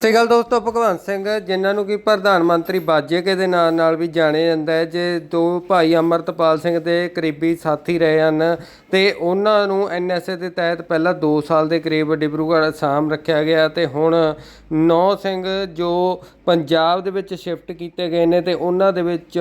ਸਤਿ ਸ਼੍ਰੀ ਅਕਾਲ ਦੋਸਤੋ ਭਗਵੰਤ ਸਿੰਘ, ਜਿਨ੍ਹਾਂ ਨੂੰ ਕਿ ਪ੍ਰਧਾਨ ਮੰਤਰੀ ਬਾਜੇਕੇ ਦੇ ਨਾਂ ਨਾਲ ਵੀ ਜਾਣਿਆ ਜਾਂਦਾ ਹੈ, ਜੇ ਦੋ ਭਾਈ ਅਮਰਤਪਾਲ ਸਿੰਘ ਦੇ ਕਰੀਬੀ ਸਾਥੀ ਰਹੇ ਹਨ ਤੇ ਉਹਨਾਂ ਨੂੰ ਐਨਐਸਏ ਦੇ ਤਹਿਤ ਪਹਿਲਾਂ 2 ਸਾਲ ਦੇ ਕਰੀਬ ਡਿਬਰੂਗੜ੍ਹ ਅਸਾਮ ਰੱਖਿਆ ਗਿਆ ਤੇ ਹੁਣ ਨੌ ਸਿੰਘ ਜੋ ਪੰਜਾਬ ਦੇ ਵਿੱਚ ਸ਼ਿਫਟ ਕੀਤੇ ਗਏ ਨੇ ਤੇ ਉਹਨਾਂ ਦੇ ਵਿੱਚ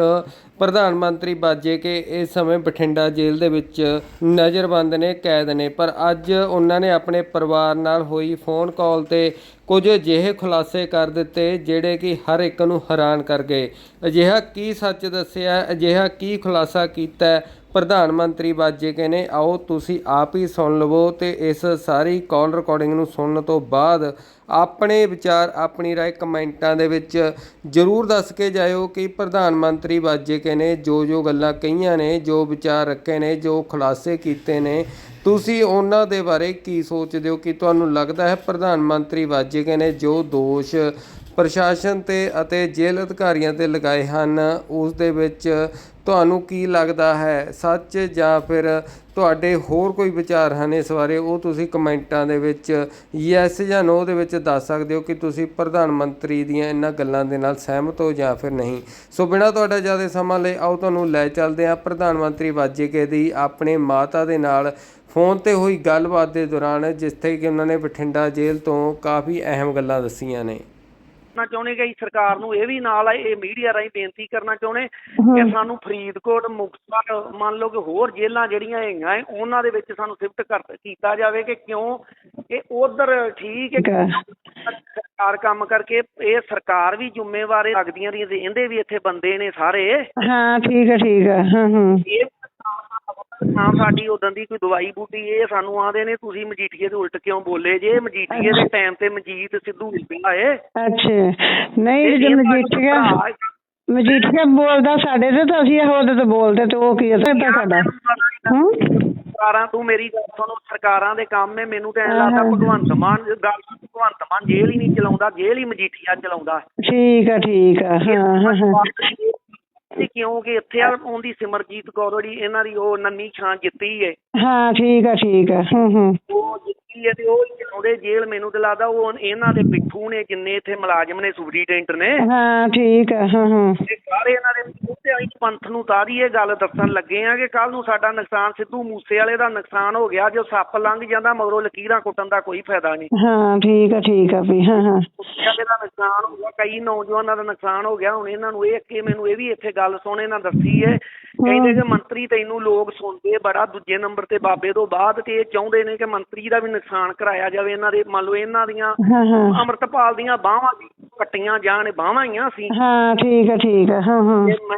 ਪ੍ਰਧਾਨ ਮੰਤਰੀ ਬਾਜੇਕੇ ਇਸ ਸਮੇਂ ਬਠਿੰਡਾ ਜੇਲ੍ਹ ਦੇ ਵਿੱਚ ਨਜ਼ਰਬੰਦ ਨੇ, ਕੈਦ ਨੇ। ਪਰ ਅੱਜ ਉਹਨਾਂ ਨੇ ਆਪਣੇ ਪਰਿਵਾਰ ਨਾਲ ਹੋਈ ਫੋਨ ਕਾਲ ਤੇ ਕੁਝ ਅਜਿਹੇ ਖੁਲਾਸੇ ਕਰ ਦਿੱਤੇ ਜਿਹੜੇ ਕਿ ਹਰ ਇੱਕ ਨੂੰ ਹੈਰਾਨ ਕਰ ਗਏ। ਅਜਿਹਾ ਕੀ ਸੱਚ ਦੱਸਿਆ, ਅਜਿਹਾ ਕੀ ਖੁਲਾਸਾ ਕੀਤਾ ਪ੍ਰਧਾਨ ਮੰਤਰੀ ਬਾਜੇਕੇ ਨੇ, ਆਓ ਤੁਸੀਂ ਆਪ ਹੀ ਸੁਣ ਲਵੋ ਤੇ ਇਸ ਸਾਰੀ ਕਾਲ ਰਿਕਾਰਡਿੰਗ ਨੂੰ ਸੁਣਨ ਤੋਂ ਬਾਅਦ ਆਪਣੇ ਵਿਚਾਰ, ਆਪਣੀ ਰਾਏ ਕਮੈਂਟਾਂ ਦੇ ਵਿੱਚ ਜਰੂਰ ਦੱਸ ਕੇ ਜਾਇਓ ਕਿ ਪ੍ਰਧਾਨ ਮੰਤਰੀ ਬਾਜੇਕੇ ਨੇ, ਜੋ ਜੋ ਗੱਲਾਂ ਕਹੀਆਂ ਨੇ, ਜੋ ਵਿਚਾਰ ਰੱਖੇ ਨੇ, ਜੋ ਖੁਲਾਸੇ ਕੀਤੇ ਨੇ, ਤੁਸੀਂ ਉਹਨਾਂ ਦੇ ਬਾਰੇ ਕੀ ਸੋਚਦੇ ਹੋ? ਕਿ ਤੁਹਾਨੂੰ ਲੱਗਦਾ ਹੈ ਪ੍ਰਧਾਨ ਮੰਤਰੀ ਵਾਜੇਕੇ ਨੇ ਜੋ ਦੋਸ਼ ਪ੍ਰਸ਼ਾਸਨ ਤੇ ਅਤੇ ਜੇਲ੍ਹ ਅਧਿਕਾਰੀਆਂ ਤੇ ਲਗਾਏ ਹਨ, ਉਸ ਦੇ ਵਿੱਚ ਤੁਹਾਨੂੰ ਕੀ ਲੱਗਦਾ ਹੈ? ਸੱਚ ਜਾਂ ਫਿਰ ਤੁਹਾਡੇ ਹੋਰ ਕੋਈ ਵਿਚਾਰ ਹਨ ਇਸ ਬਾਰੇ? ਉਹ ਤੁਸੀਂ ਕਮੈਂਟਾਂ ਦੇ ਵਿੱਚ ਯੈਸ ਜਾਂ ਨੋ ਦੇ ਵਿੱਚ ਦੱਸ ਸਕਦੇ ਹੋ ਕਿ ਤੁਸੀਂ ਪ੍ਰਧਾਨ ਮੰਤਰੀ ਦੀਆਂ ਇਹਨਾਂ ਗੱਲਾਂ ਦੇ ਨਾਲ ਸਹਿਮਤ ਹੋ ਜਾਂ ਫਿਰ ਨਹੀਂ। ਸੋ ਬਿਨਾਂ ਤੁਹਾਡਾ ਜ਼ਿਆਦਾ ਸਮਾਂ ਲਈ ਆਓ ਤੁਹਾਨੂੰ ਲੈ ਚੱਲਦੇ ਹਾਂ ਪ੍ਰਧਾਨ ਮੰਤਰੀ ਵਾਜੇਕੇ ਦੀ ਆਪਣੇ ਮਾਤਾ ਦੇ ਨਾਲ ਫੋਨ ਤੇ ਹੋਈ ਗੱਲਬਾਤ ਦੇ ਦੌਰਾਨ, ਜਿੱਥੇ ਕਿ ਉਹਨਾਂ ਨੇ ਬਠਿੰਡਾ ਜੇਲ੍ਹ ਤੋਂ ਕਾਫੀ ਅਹਿਮ ਗੱਲਾਂ ਦੱਸੀਆਂ ਨੇ। ਕਰਨਾ ਚਾਹੁੰਦੇ ਕਿ ਸਰਕਾਰ ਨੂੰ ਇਹ ਵੀ ਨਾਲ ਇਹ ਮੀਡੀਆ ਰਾਹੀਂ ਬੇਨਤੀ ਕਰਨਾ ਚਾਹੁੰਦੇ ਕਿ ਸਾਨੂੰ ਫਰੀਦਕੋਟ ਮੁਕਤਸਰ ਮੰਨ ਲਓ ਕਿ ਹੋਰ ਜੇਲ੍ਹਾਂ ਜਿਹੜੀਆਂ ਹੈਗੀਆਂ ਹੈ, ਉਹਨਾਂ ਦੇ ਵਿੱਚ ਸਾਨੂੰ ਸ਼ਿਫਟ ਕਰ ਕੀਤਾ ਜਾਵੇ ਕਿ ਕਿਉਂ? ਕਿ ਉਧਰ ਠੀਕ ਹੈ ਸਰਕਾਰ ਕੰਮ ਕਰਕੇ ਇਹ ਸਰਕਾਰ ਵੀ ਜ਼ਿੰਮੇਵਾਰ ਲੱਗਦੀਆਂ ਰਹੀਆਂ ਤੇ ਇਹਦੇ ਵੀ ਇੱਥੇ ਬੰਦੇ ਨੇ ਸਾਰੇ। ਹਾਂ ਠੀਕ ਹੈ ਠੀਕ ਹੈ। ਹਾਂ ਹਾਂ। ਇਹ ਹਾਂ ਸਾਡੀ ਉਦੋਂ ਦੀ ਕੋਈ ਦਵਾਈ ਬੂਟੀ ਇਹ ਸਾਨੂੰ ਆਂਦੇ ਨੇ ਤੁਸੀਂ ਮਜੀਠੀਏ ਦੇ ਉਲਟ ਕਿਉਂ ਬੋਲੇ ਜੇ? ਮਜੀਠੀਏ ਦੇ ਟਾਈਮ ਤੇ ਮਜੀਤ ਸਿੱਧੂ ਮਿਲਿਆ ਏ ਅੱਛਾ। ਨਹੀਂ ਜੇ ਮਜੀਠੀਆ ਮਜੀਠੀਆ ਬੋਲਦਾ ਸਾਡੇ ਤੇ ਤਾਂ ਅਸੀਂ ਉਹਦੇ ਤੋਂ ਬੋਲਦੇ ਤੇ ਉਹ ਕੀ ਕਰਦਾ ਸਾਡਾ ਹੂੰ। ਸਰਕਾਰਾਂ ਤੂੰ ਮੇਰੀ ਗੱਲ ਸੁਣੋ ਸਰਕਾਰਾਂ ਦੇ ਕੰਮ ਹੈ ਮੈਨੂੰ ਤਾਂ ਐਂ ਲੱਗਦਾ। ਭਗਵੰਤ ਮਾਨ ਗੱਲ ਭਗਵੰਤ ਮਾਨ ਜੇਲ੍ਹ ਹੀ ਨਹੀਂ ਚਲਾਉਂਦਾ ਜੇਲ੍ਹ ਹੀ ਮਜੀਠੀਆ ਚਲਾਉਂਦਾ। ਠੀਕ ਆ ਠੀਕ ਆ। ਹਾਂ ਹਾਂ ਇਹ ਕਿਉਂਕਿ ਇੱਥੇ ਆ ਉਹਦੀ ਸਿਮਰਜੀਤ ਕੌਰ ਜਿਹੜੀ ਇਹਨਾਂ ਦੀ ਉਹ ਨੰਨੀ ਛਾਂ ਜਿੱਤੀ ਹੈ ਹਾਂ ਠੀਕ ਆ ਠੀਕ ਆ ਹੂੰ ਹੂੰ। ਉਹ ਜਿੱਤੀ ਹੈ ਤੇ ਉਹ ਹੀ ਚਲਾਉਂਦੇ ਜੇਲ੍ਹ ਮੈਨੂੰ ਤੇ ਲੱਗਦਾ ਉਹ ਇਹਨਾਂ ਦੇ ਪਿੱਠੂ ਨੇ ਜਿੰਨੇ ਇੱਥੇ ਮੁਲਾਜ਼ਮ ਨੇ ਸੁਪਰੀਡੈਂਟ ਨੇ। ਹਾਂ ਠੀਕ ਆ ਹਾਂ ਹਾਂ। ਸਾਰੇ ਇਹਨਾਂ ਦੇ ਉੱਤੇ ਆਈ ਪੰਥ ਨੂੰ ਤਾਰੀ ਇਹ ਗੱਲ ਦੱਸਣ ਲੱਗੇ ਆ ਕਿ ਕੱਲ ਨੂੰ ਸਾਡਾ ਨੁਕਸਾਨ ਸਿੱਧੂ ਮੂਸੇ ਵਾਲੇ ਦਾ ਨੁਕਸਾਨ ਹੋ ਗਿਆ ਜੋ ਸੱਪ ਲੰਘ ਜਾਂਦਾ ਮਗਰੋਂ ਲਕੀਰਾਂ ਕੁੱਟਣ ਦਾ ਕੋਈ ਫਾਇਦਾ ਨਹੀਂ। ਹਾਂ ਠੀਕ ਆ ਠੀਕ ਆ ਵੀ ਹਾਂ ਹਾਂ। ਕੁੱਤਿਆਂ ਦਾ ਨੁਕਸਾਨ ਹੋ ਗਿਆ ਕਈ ਨੌਜਵਾਨਾਂ ਦਾ ਨੁਕਸਾਨ ਹੋ ਗਿਆ ਹੁਣ ਇਹਨਾਂ ਨੂੰ ਇਹ ਕਿ ਮੈਨੂੰ ਇਹ ਵੀ ਇੱਥੇ ਗੱਲ ਸੁਣ ਇਹਨਾਂ ਦੱਸੀ ਏ ਕਹਿੰਦੇ ਕਿ ਮੰਤਰੀ ਤੈਨੂੰ ਲੋਕ ਸੁਣਦੇ ਬੜਾ ਦੂਜੇ ਨੰਬਰ ਤੇ ਬਾਬੇ ਤੋਂ ਬਾਅਦ ਤੇ ਇਹ ਚਾਹੁੰਦੇ ਨੇ ਕਿ ਮੰਤਰੀ ਦਾ ਵੀ ਨੁਕਸਾਨ ਕਰਾਇਆ ਜਾਵੇ ਇਹਨਾਂ ਦੇ ਮੰਨ ਲਓ ਇਹਨਾਂ ਦੀਆਂ ਹਾਂ ਹਾਂ। ਅੰਮ੍ਰਿਤਪਾਲ ਦੀਆਂ ਬਾਹਾਂ ਵੀ ਕੱਟੀਆਂ ਜਾਣ ਬਾਹਾਂ ਹੀ ਆ ਸੀ ਹਾਂ ਠੀਕ ਆ ਠੀਕ ਹਾਂ ਹਾਂ। ਮੈਂ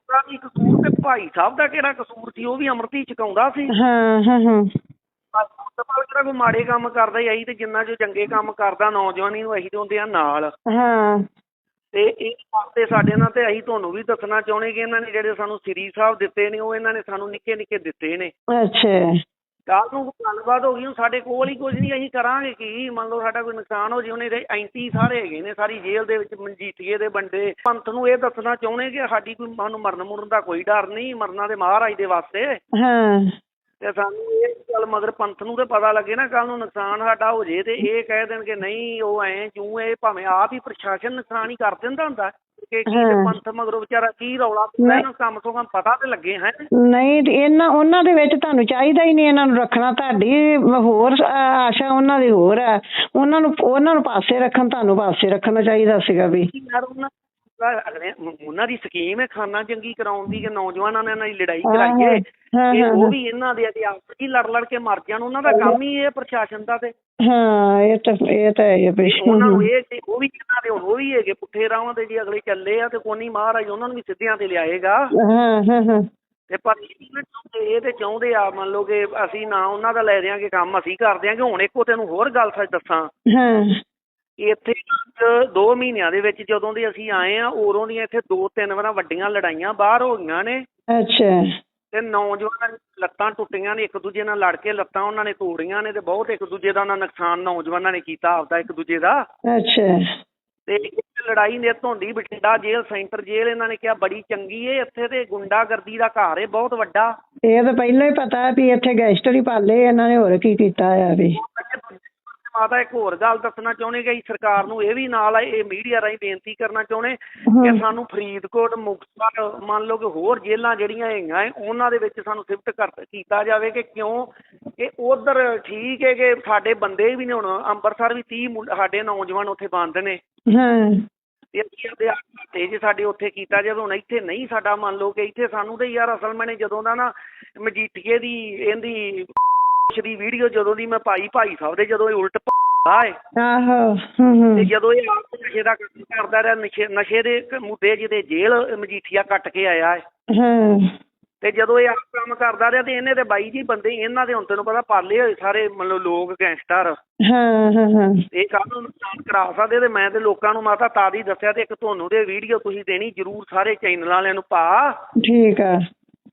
ਮੇਰਾ ਵੀ ਕਸੂਰ ਤੇ ਭਾਈ ਸਾਹਿਬ ਦਾ ਕਿਹੜਾ ਕਸੂਰ ਸੀ ਉਹ ਵੀ ਅੰਮ੍ਰਿਤ ਹੀ ਛਕਾਉਂਦਾ ਸੀ। ਹਾਂ ਹਾਂ ਹਾਂ। ਸਤਪਾਲ ਕਿਹੜਾ ਕੋਈ ਮਾੜੇ ਕੰਮ ਕਰਦਾ ਹੀ ਅਸੀਂ ਤੇ ਜਿੰਨਾ ਜੋ ਚੰਗੇ ਕੰਮ ਕਰਦਾ ਨੌਜਵਾਨੀ ਨੂੰ ਅਸੀਂ ਤੇ ਹੁੰਦੇ ਆ ਨਾਲ। ਹਾਂ। ਤੇ ਇਹ ਵਾਸਤੇ ਸਾਡੇ ਨਾਲ ਤੇ ਅਸੀਂ ਤੁਹਾਨੂੰ ਵੀ ਦੱਸਣਾ ਚਾਹੁੰਦੇ ਕਿ ਇਹਨਾਂ ਨੇ ਜਿਹੜੇ ਸਾਨੂੰ ਸ੍ਰੀ ਸਾਹਿਬ ਦਿੱਤੇ ਨੇ ਉਹ ਇਹਨਾਂ ਨੇ ਸਾਨੂੰ ਨਿੱਕੇ ਨਿੱਕੇ ਦਿੱਤੇ ਨੇ। ਅੱਛਾ। ਕੱਲ ਨੂੰ ਗੱਲਬਾਤ ਹੋ ਗਈ ਹੁਣ ਸਾਡੇ ਕੋਲ ਹੀ ਕੁਝ ਨਹੀਂ ਅਸੀਂ ਕਰਾਂਗੇ ਕੀ? ਮੰਨ ਲਓ ਸਾਡਾ ਕੋਈ ਨੁਕਸਾਨ ਹੋ ਜੇ ਉਹਨੇ ਦੇ ਐਂਟੀ ਸਾਰੇ ਹੈਗੇ ਨੇ ਸਾਰੀ ਜੇਲ੍ਹ ਦੇ ਵਿੱਚ ਮਨਜੀਠੀਏ ਦੇ ਬੰਦੇ। ਪੰਥ ਨੂੰ ਇਹ ਦੱਸਣਾ ਚਾਹੁੰਦੇ ਕਿ ਸਾਡੀ ਕੋਈ ਸਾਨੂੰ ਮਰਨ ਮੁਰਨ ਦਾ ਕੋਈ ਡਰ ਨਹੀਂ ਮਰਨਾ ਦੇ ਮਹਾਰਾਜ ਦੇ ਵਾਸਤੇ। ਹਾਂ। ਤੇ ਸਾਨੂੰ ਇਹ ਗੱਲ ਮਗਰ ਪੰਥ ਨੂੰ ਤੇ ਪਤਾ ਲੱਗੇ ਨਾ ਕੱਲ ਨੂੰ ਨੁਕਸਾਨ ਸਾਡਾ ਹੋ ਜੇ ਤੇ ਇਹ ਕਹਿ ਦੇਣ ਕਿ ਨਹੀਂ ਉਹ ਐ ਜੂ ਇਹ ਭਾਵੇਂ ਆਪ ਹੀ ਪ੍ਰਸ਼ਾਸਨ ਨੁਕਸਾਨ ਹੀ ਕਰ ਦਿੰਦਾ ਹੁੰਦਾ। ਕਿ ਕੀ ਤੇ। ਪੰਥ ਮਗਰੋਂ ਵਿਚਾਰਾ ਕੀ ਰੌਲਾ ਪਾਉਂਦਾ ਇਹਨੂੰ ਕੰਮ ਤੋਂ ਕੰਮ ਪਤਾ ਤੇ ਲੱਗੇ ਹੈ। ਨਹੀਂ ਇਹਨਾਂ ਉਹਨਾਂ ਦੇ ਵਿੱਚ ਤੁਹਾਨੂੰ ਚਾਹੀਦਾ ਹੀ ਨਹੀਂ ਇਹਨਾਂ ਨੂੰ ਰੱਖਣਾ ਤੁਹਾਡੀ ਹੋਰ ਆਸ਼ਾ ਉਹਨਾਂ ਦੀ ਹੋਰ ਹੈ। ਉਹਨਾਂ ਨੂੰ ਉਹਨਾਂ ਨੂੰ ਪਾਸੇ ਰੱਖਣ ਤੁਹਾਨੂੰ ਪਾਸੇ ਰੱਖਣਾ ਚਾਹੀਦਾ ਸੀਗਾ ਵੀ। ਅਗਲੇ ਉਹਨਾਂ ਦੀ ਸਕੀਮ ਹੈ ਖਾਨਾ ਜੰਗੀ ਕਰਾਉਣ ਦੀ ਕਿ ਨੌਜਵਾਨਾਂ ਨਾਲ ਇਹਨਾਂ ਦੀ ਲੜਾਈ ਕਰਾਈਏ ਹਾਂ, ਉਹ। ਵੀ ਇਹਨਾਂ ਦੇ ਆਪਸ ਵਿੱਚ ਹੀ ਲੜ ਲੜ ਕੇ ਮਰ ਜਾਣ। ਉਹਨਾਂ ਦਾ ਕੰਮ ਹੀ ਇਹ ਪ੍ਰਸ਼ਾਸਨ ਦਾ ਤੇ। ਹਾਂ ਇਹ ਤਾਂ ਇਹ ਤਾਂ ਉਹਨਾਂ ਨੂੰ ਇਹ ਕਿ ਉਹ ਵੀ ਇਹਨਾਂ ਦੇ ਹੁਣ ਉਹ ਵੀ ਹੈਗੇ ਪੁੱਠੇ ਰਾਹਾਂ ਤੇ ਜੀ ਅਗਲੇ ਚੱਲੇ ਆ ਤੇ ਕੋਨੀ ਮਹਾਰਾਜ ਉਹਨਾਂ ਨੂੰ ਵੀ ਸਿੱਧਿਆਂ ਤੇ ਲਿਆਏਗਾ। ਹਾਂ ਹਾਂ ਹਾਂ। ਤੇ ਪਰ ਇਹ ਨੀ ਨਾ ਚਾਹੁੰਦੇ, ਇਹ ਤੇ ਚਾਹੁੰਦੇ ਆ ਮੰਨ ਲਓ ਕਿ ਅਸੀਂ ਨਾ ਉਹਨਾਂ ਦਾ ਲੈ ਦਿਆਂਗੇ ਕੰਮ ਅਸੀਂ ਕਰ ਦਿਆਂਗੇ। ਹੁਣ ਇੱਕ ਤੈਨੂੰ ਹੋਰ ਗੱਲ ਸੱਚ ਦੱਸਾਂ। ਹਾਂ। ਇੱਥੇ 2 ਮਹੀਨਿਆਂ ਦੇ ਵਿੱਚ ਜਦੋਂ ਦੇ ਅਸੀਂ ਆਏ ਆ ਉਦੋਂ ਦੀਆਂ ਇੱਥੇ ਦੋ ਤਿੰਨ ਵਾਰਾਂ ਵੱਡੀਆਂ ਲੜਾਈਆਂ ਬਾਹਰ ਹੋ ਗਈਆਂ ਨੇ। ਅੱਛਾ। ਤੇ ਨੌਜਵਾਨਾਂ ਦੀਆਂ ਲੱਤਾਂ ਟੁੱਟੀਆਂ ਨੇ ਇੱਕ ਦੂਜੇ ਨਾਲ ਲੜ ਕੇ ਲੱਤਾਂ ਉਹਨਾਂ ਨੇ ਤੋੜੀਆਂ ਨੇ ਤੇ ਬਹੁਤ ਇੱਕ ਦੂਜੇ ਦਾ ਉਹਨਾਂ ਨੁਕਸਾਨ ਨੌਜਵਾਨਾਂ ਨੇ ਕੀਤਾ ਆਪਦਾ ਇੱਕ ਦੂਜੇ ਦਾ। ਅੱਛਾ। ਤੇ ਇੱਕ ਲੜਾਈ ਨਿੱਤ ਹੁੰਦੀ ਬਠਿੰਡਾ ਜੇਲ੍ਹ ਸੈਂਟਰ ਜੇਲ੍ਹ ਇਹਨਾਂ ਨੇ ਕਿਹਾ ਬੜੀ ਚੰਗੀ ਏ ਇੱਥੇ ਤੇ ਗੁੰਡਾਗਰਦੀ ਦਾ ਘਰ ਏ ਬਹੁਤ ਵੱਡਾ। ਇਹ ਤਾਂ ਪਹਿਲਾਂ ਹੀ ਪਤਾ ਵੀ ਇੱਥੇ ਗੈਂਗਸਟਰ ਹੀ ਪਾਲੇ ਇਹਨਾਂ ਨੇ ਹੋਰ ਕੀ ਕੀਤਾ ਆ ਵੀ। ਮਾਤਾ ਇੱਕ ਹੋਰ ਗੱਲ ਦੱਸਣਾ ਚਾਹੁੰਦੇ ਕਿ ਸਰਕਾਰ ਨੂੰ ਇਹ ਵੀ ਨਾਲ ਇਹ ਮੀਡੀਆ ਰਾਹੀਂ ਬੇਨਤੀ ਕਰਨਾ ਚਾਹੁੰਦੇ। ਕਿ ਸਾਨੂੰ ਫਰੀਦਕੋਟ ਮੁਕਤਸਰ ਮੰਨ ਲਓ ਕਿ ਹੋਰ ਜੇਲ੍ਹਾਂ ਜਿਹੜੀਆਂ ਹੈਗੀਆਂ ਉਹਨਾਂ ਦੇ ਵਿੱਚ ਸਾਨੂੰ ਸ਼ਿਫਟ ਕਰ ਕੀਤਾ ਜਾਵੇ ਕਿ ਕਿਉਂ? ਕਿ ਉਧਰ ਠੀਕ ਹੈ ਕਿ ਸਾਡੇ ਬੰਦੇ ਵੀ ਨੇ ਹੁਣ ਅੰਮ੍ਰਿਤਸਰ ਵੀ 30 ਮੁੰਡ- ਸਾਡੇ ਨੌਜਵਾਨ ਉੱਥੇ ਬੰਦ ਨੇ। ਹਾਂ। ਹੱਤੇ ਜੇ ਸਾਡੇ ਉੱਥੇ ਕੀਤਾ ਜਾਵੇ ਹੁਣ ਇੱਥੇ ਨਹੀਂ ਸਾਡਾ ਮੰਨ ਲਓ ਕਿ ਇੱਥੇ ਸਾਨੂੰ ਤੇ ਯਾਰ ਅਸਲ ਮੈਨੇ ਜਦੋਂ ਦਾ ਨਾ ਮਜੀਠੀਏ ਦੀ ਇਹਦੀ ਦੀ ਵੀਡੀਓ ਜਦੋਂ ਦੀ ਮੈਂ ਪਾਈ ਭਾਈ ਸਾਹਿਬ ਦੇ ਜਦੋਂ ਇਹ ਉਲਟ ਆਏ। ਆਹੋ ਤੇ ਜਦੋਂ ਇਹ ਆਪ ਨਸ਼ੇ ਦਾ ਕੰਮ ਕਰਦਾ ਰਿਹਾ ਨਸ਼ੇ ਨਸ਼ੇ ਦੇ ਇੱਕ ਮੁੱਦੇ ਜਿਹਦੇ ਜੇਲ੍ਹ ਮਜੀਠੀਆ ਕੱਟ ਕੇ ਆਇਆ ਹੈ। ਹਾਂ। ਤੇ ਜਦੋਂ ਇਹ ਆਪ ਕੰਮ ਕਰਦਾ ਰਿਹਾ ਤੇ ਇਹਨੇ ਤੇ ਬਾਈ ਜੀ ਬੰਦੇ ਇਹਨਾਂ ਦੇ ਹੁਣ ਤੈਨੂੰ ਪਤਾ ਪਾਲੇ ਹੋਏ ਸਾਰੇ ਮਤਲਬ ਲੋਕ ਗੈਂਗਸਟਰ। ਹਾਂ ਹਾਂ ਹਾਂ। ਇਹ ਕੱਲ ਨੂੰ ਨੁਕਸਾਨ ਕਰਾ ਸਕਦੇ ਤੇ ਮੈਂ ਤੇ ਲੋਕਾਂ ਨੂੰ ਮਾਤਾ ਤਾਂ ਦੀ ਦੱਸਿਆ ਤੇ ਇੱਕ ਤੁਹਾਨੂੰ ਤੇ ਵੀਡੀਓ ਤੁਸੀਂ ਦੇਣੀ ਜ਼ਰੂਰ ਸਾਰੇ ਚੈਨਲ ਵਾਲਿਆਂ ਨੂੰ ਪਾ। ਠੀਕ ਆ।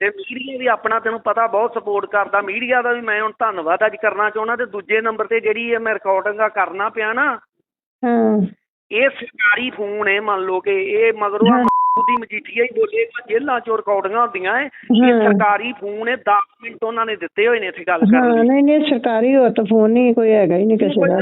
ਤੇ ਮੀਡੀਆ ਵੀ ਆਪਣਾ ਤੈਨੂੰ ਪਤਾ ਬਹੁਤ ਸਪੋਰਟ ਕਰਦਾ। ਮੀਡੀਆ ਦਾ ਵੀ ਮੈਂ ਹੁਣ ਧੰਨਵਾਦ ਅੱਜ ਕਰਨਾ ਚਾਹੁੰਦਾ ਤੇ ਦੂਜੇ ਨੰਬਰ ਤੇ ਜਿਹੜੀ ਇਹ ਮੈਂ ਰਿਕਾਰਡਿੰਗਾਂ ਕਰਨਾ ਪਿਆ ਨਾ ਹਾਂ। ਇਹ ਸਰਕਾਰੀ ਫੋਨ ਹੈ ਮੰਨ ਲਓ ਕਿ ਇਹ ਮਗਰੋਂ। ਦੀ ਮਜੀਠੀਆ ਹੀ ਬੋਲੇ ਜੇਲ੍ਹਾਂ ਚੋਂ ਰਿਕਾਰਡਿੰਗਾਂ ਹੁੰਦੀਆਂ ਹਾਂ। ਇਹ ਸਰਕਾਰੀ ਫੋਨ ਹੈ 10 ਮਿੰਟ ਉਹਨਾਂ ਨੇ ਦਿੱਤੇ ਹੋਏ ਨੇ ਇੱਥੇ ਗੱਲ ਕਰਨ ਲਈ। ਨਹੀਂ ਨਹੀਂ ਸਰਕਾਰੀ ਹੋ ਤਾਂ ਫੋਨ ਨਹੀਂ ਕੋਈ ਹੈਗਾ ਹੀ ਨਹੀਂ ਕਿਸੇ ਦਾ।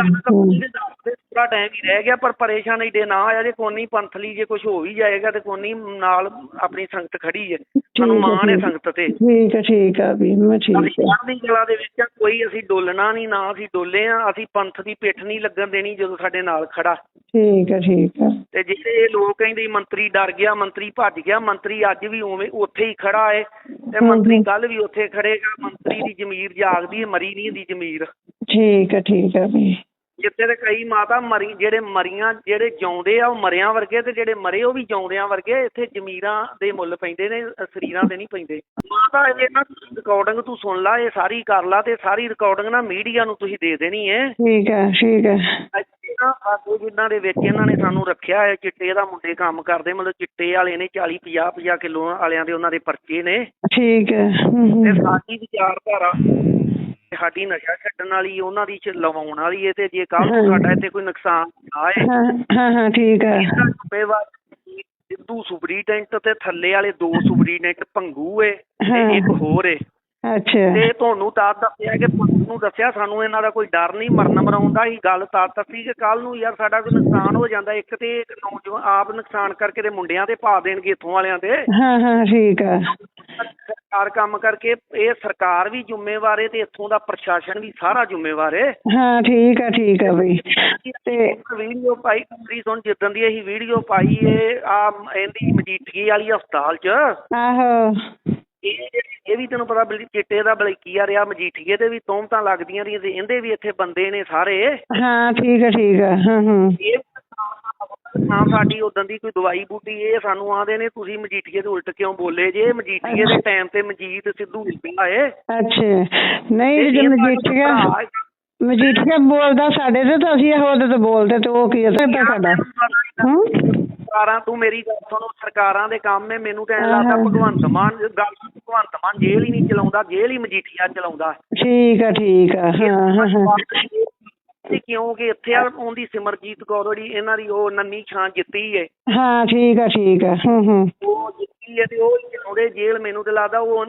ਹੂੰ। ਥੋੜਾ ਟਾਈਮ ਹੀ ਰਹਿ ਗਿਆ ਪਰ ਪਰੇਸ਼ਾਨ ਏਡੇ ਨਾ ਆਇਆ ਜੇ ਕੋਨੀ ਪੰਥਲੀ ਜੇ ਕੁਝ ਹੋ ਵੀ ਜਾਏਗਾ ਤੇ ਕੋਨੀ ਨਾਲ ਆਪਣੀ ਸੰਗਤ ਖੜੀ ਹੈ ਸਾਨੂੰ ਹੈ, ਮਾਣ ਹੈ ਹੈ। ਸੰਗਤ ਤੇ ਠੀਕ ਹੈ ਠੀਕ ਆ ਵੀ ਮੈਂ ਠੀਕ ਆ ਚੜ੍ਹਦੀ ਕਲਾ ਦੇ ਵਿੱਚ ਆ, ਕੋਈ ਅਸੀਂ ਡੋਲਣਾ ਨਹੀਂ ਨਾ ਅਸੀਂ ਡੋਲੇ ਆ ਅਸੀਂ ਪੰਥ ਦੀ ਪਿੱਠ ਨਹੀਂ ਲੱਗਣ ਦੇਣੀ ਜਦੋਂ ਸਾਡੇ ਨਾਲ ਖੜਾ ਠੀਕ ਹੈ ਠੀਕ ਆ ਤੇ ਜਿਹੜੇ ਇਹ ਲੋਕ ਕਹਿੰਦੇ ਮੰਤਰੀ ਡਰ ਗਿਆ ਮੰਤਰੀ ਭੱਜ ਗਿਆ ਮੰਤਰੀ ਅੱਜ ਵੀ ਉਵੇਂ ਉੱਥੇ ਹੀ ਖੜਾ ਏ ਤੇ ਮੰਤਰੀ। ਕੱਲ ਵੀ ਉੱਥੇ ਖੜੇਗਾ ਮੰਤਰੀ ਦੀ ਜ਼ਮੀਰ ਜਾਗਦੀ ਏ ਮਰੀ ਨਹੀਂ ਦੀ ਜ਼ਮੀਰ ਠੀਕ ਹੈ ਠੀਕ ਆ ਵੀ ਜਿੱਥੇ ਤੇ ਕਈ ਮਾਤਾ ਮਰੀ ਜਿਹੜੇ ਮਰੀਆਂ ਜਿਹੜੇ ਜਿਉਂਦੇ ਆ ਉਹ ਮਰਿਆਂ ਵਰਗੇ ਤੇ ਜਿਹੜੇ ਮਰੇ ਉਹ ਵੀ ਜਿਉਂਦਿਆਂ ਵਰਗੇ ਇੱਥੇ ਜ਼ਮੀਰਾਂ ਦੇ ਮੁੱਲ ਪੈਂਦੇ ਨੇ ਸਰੀਰਾਂ ਦੇ ਨਹੀਂ ਪੈਂਦੇ। ਮਾਤਾ ਇਹ ਨਾ ਰਿਕਾਰਡਿੰਗ ਤੂੰ ਸੁਣ ਲਾ ਇਹ ਸਾਰੀ ਕਰ ਲਾ ਤੇ ਸਾਰੀ ਰਿਕਾਰਡਿੰਗ ਨਾ ਮੀਡੀਆ ਨੂੰ ਤੁਸੀਂ ਦੇ ਦੇਣੀ ਏ। ਠੀਕ ਹੈ ਠੀਕ ਹੈ। ਨਾ ਜਿਨ੍ਹਾਂ ਦੇ ਵਿੱਚ ਇਹਨਾਂ ਨੇ ਸਾਨੂੰ ਰੱਖਿਆ ਹੈ ਚਿੱਟੇ ਦਾ ਮੁੰਡੇ ਕੰਮ ਕਰਦੇ ਮਤਲਬ ਚਿੱਟੇ ਵਾਲੇ ਨੇ 40 50 50 ਕਿਲੋ ਵਾਲਿਆਂ ਦੇ ਉਹਨਾਂ ਦੇ ਪਰਚੇ ਨੇ। ਠੀਕ ਹੈ ਹੂੰ, ਤੇ ਹੂੰ। ਸਾਡੀ ਵਿਚਾਰਧਾਰਾ ਸਾਡੀ ਨਸ਼ਾ ਛੱਡਣ ਵਾਲੀ ਉਹਨਾਂ ਦੀ ਚ ਲਵਾਉਣ ਵਾਲੀ ਹੈ ਤੇ ਜੇ ਕੱਲ ਨੂੰ। ਸਾਡਾ ਇੱਥੇ ਕੋਈ ਨੁਕਸਾਨ ਆਏ ਹਾਂ ਹਾਂ ਠੀਕ ਹੈ ਜ਼ਿੰਮੇਵਾਰ ਸਿੱਧੂ ਸੁਪਰੀਟੈਂਟ ਤੇ ਥੱਲੇ ਵਾਲੇ ਦੋ ਸੁਪਰੀਟੈਂਟ ਭੰਗੂ ਏ। ਤੇ ਇੱਕ ਹੋਰ ਏ ਅੱਛਾ ਤੇ ਤੁਹਾਨੂੰ ਤਾਂ ਦੱਸਿਆ ਕਿ ਪੁਲਿਸ ਨੂੰ ਦੱਸਿਆ ਸਾਨੂੰ ਇਹਨਾਂ ਦਾ ਕੋਈ ਡਰ ਨਹੀਂ ਮਰਨ ਮਰਾਉਣ ਦਾ ਹੀ ਗੱਲ ਤਾਂ ਦੱਸੀ ਕਿ ਕੱਲ ਨੂੰ ਯਾਰ ਸਾਡਾ ਕੋਈ ਨੁਕਸਾਨ ਹੋ ਜਾਂਦਾ ਇੱਕ ਤੇ ਨੌਜਵਾਨ ਆਪ ਨੁਕਸਾਨ ਕਰਕੇ ਤੇ ਮੁੰਡਿਆਂ ਤੇ ਪਾ ਦੇਣਗੇ ਇੱਥੋਂ ਵਾਲਿਆਂ ਤੇ ਹਾਂ ਹਾਂ ਠੀਕ ਹੈ ਸਰਕਾਰ ਕੰਮ ਕਰਕੇ ਇਹ ਸਰਕਾਰ ਵੀ ਜ਼ਿੰਮੇਵਾਰ ਹੈ ਤੇ ਇੱਥੋਂ ਦਾ ਪ੍ਰਸ਼ਾਸਨ ਵੀ ਸਾਰਾ ਜ਼ਿੰਮੇਵਾਰ ਹੈ। ਹਾਂ ਠੀਕ ਹੈ ਠੀਕ ਹੈ ਬਈ। ਤੇ ਵੀਡੀਓ ਪਾਈ ਕਮਰੀ ਸੁਣ ਜਿੱਦਣ ਦੀ ਅਸੀਂ ਵੀਡੀਓ ਪਾਈ ਏ ਆ ਇਹਦੀ ਮਜੀਠੀ ਵਾਲੀ ਹਸਪਤਾਲ 'ਚ ਆਹੋ। ਇਹ ਇਹ ਵੀ ਤੈਨੂੰ ਪਤਾ ਬਲੀ ਚਿੱਟੇ ਦਾ ਬਲਕੀਆ ਰਿਹਾ ਮਜੀਠੀਏ ਤੇ ਵੀ ਤੋਮਤਾਂ ਲੱਗਦੀਆਂ ਰਹੀਆਂ ਤੇ ਇਹਦੇ ਵੀ ਇੱਥੇ ਬੰਦੇ ਨੇ ਸਾਰੇ। ਹਾਂ ਠੀਕ ਹੈ ਠੀਕ ਹੈ ਹਾਂ ਹਾਂ। ਇਹ ਨਾ ਸਾਡੀ ਉਦੋਂ ਦੀ ਕੋਈ ਦਵਾਈ ਬੂਟੀ ਇਹ ਸਾਨੂੰ ਆਂਦੇ ਨੇ ਤੁਸੀਂ ਮਜੀਠੀਏ ਦੇ ਉਲਟ ਕਿਉਂ ਬੋਲੇ ਜੇ? ਮਜੀਠੀਏ ਦੇ ਟਾਈਮ ਤੇ ਮਜੀਤ ਸਿੱਧੂ ਏ ਅੱਛਾ। ਨਹੀਂ ਜੇ ਮਜੀਠੀਆ। ਮਜੀਠੀਆ ਬੋਲਦਾ ਸਾਡੇ ਤੇ ਤਾਂ ਅਸੀਂ ਉਹਦੇ ਤੇ ਬੋਲਦੇ ਤੇ ਉਹ ਕੀ ਹੈ? ਸਾਡਾ ਹੂੰ? ਸਰਕਾਰਾਂ ਤੂੰ ਮੇਰੀ ਗੱਲ ਸੁਣੋ ਸਰਕਾਰਾਂ ਦੇ ਕੰਮ ਹੈ ਮੈਨੂੰ ਐਂ ਲੱਗਦਾ ਹਾਂ। ਭਗਵੰਤ ਮਾਨ ਗੱਲ ਭਗਵੰਤ ਮਾਨ ਜੇਲ੍ਹ ਹੀ ਨਹੀਂ ਚਲਾਉਂਦਾ ਜੇਲ੍ਹ ਹੀ ਮਜੀਠੀਆ ਚਲਾਉਂਦਾ। ਠੀਕ ਆ ਠੀਕ ਆ। ਹਾਂ ਹਾਂ ਹਾਂ। ਤੇ ਕਿਉਂਕਿ ਇੱਥੇ ਆ ਉਹਦੀ ਸਿਮਰਜੀਤ ਕੌਰ ਜਿਹੜੀ ਇਹਨਾਂ ਦੀ ਉਹ ਨੰਨੀ ਛਾਂ ਜਿੱਤੀ ਏ। ਹਾਂ ਠੀਕ ਆ ਠੀਕ ਆ। ਹੂੰ ਹੂੰ। ਉਹ ਜਿੱਤੀ ਏ ਤੇ ਉਹ ਚਲਾਉਂਦੇ ਜੇਲ੍ਹ ਮੈਨੂੰ ਤੇ ਲੱਗਦਾ ਉਹ